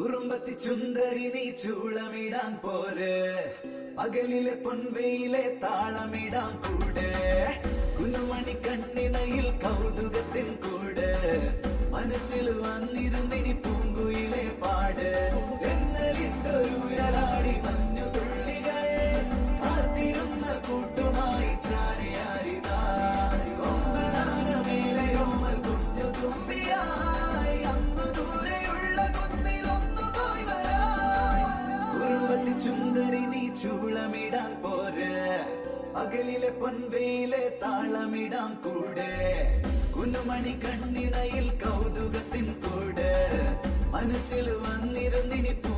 കുറുമ്പത്തി ചുന്ദരി നീ ചൂളമിടാൻ പോര്. പകലിലെ പൊൻവെയിലെ താളമിടാൻ കൂടെ. കുന്നുമണി കണ്ണിണയിൽ കൗതുകത്തിൻ കൂടെ. മനസ്സിൽ വന്നിരുന്നിനി പൂങ്കുയിലെ പാട്. ചൂളമിടാൻ പോരെ. പകലിലെ പൊൻവെയിലെ താളമിടാൻ കൂടെ. കുന്നുമണി കണ്ണിണയിൽ കൗതുകത്തിൻ കൂടെ. മനസ്സിൽ വന്നിരുന്നിനി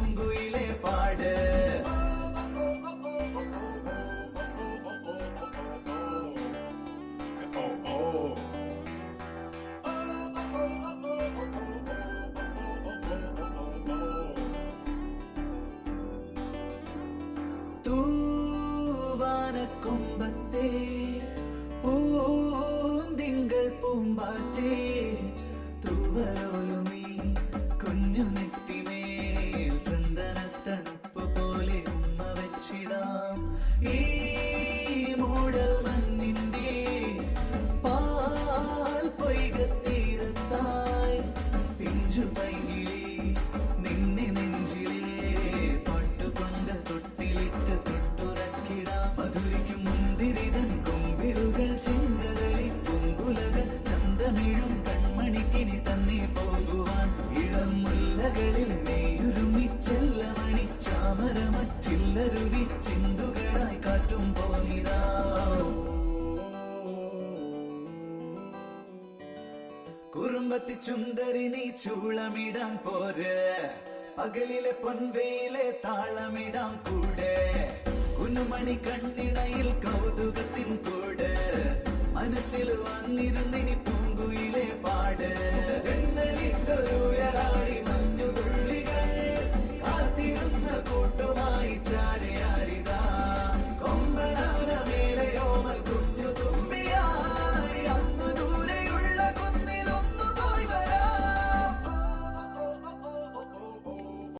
തൂവാനക്കൊമ്പത്തെ പൂന്തിങ്കൾ പൂമ്പാറ്റേ തൂവരോലുമീ കുഞ്ഞു നെറ്റിമേൽ ചന്ദനത്തണുപ്പ് പോലെ ഉമ്മ വെച്ചിടാം. ഈ മുല്ലകളിൽ ചാമരമറ്റില്ലരുവി ചിന്തുകളായി കാറ്റും പോനിതാ കുറുമ്പത്തി ചുന്ദരി നീ ചൂളമിടാൻ പോരെ. പകലിലെ പൊൻവെയിലെ താളമിടാൻ കൂടെ. കുന്നുമണി കണ്ണിണയിൽ കൗതുകത്തിൻ കൂടെ. മനസ്സിൽ വന്നിരുന്നിനി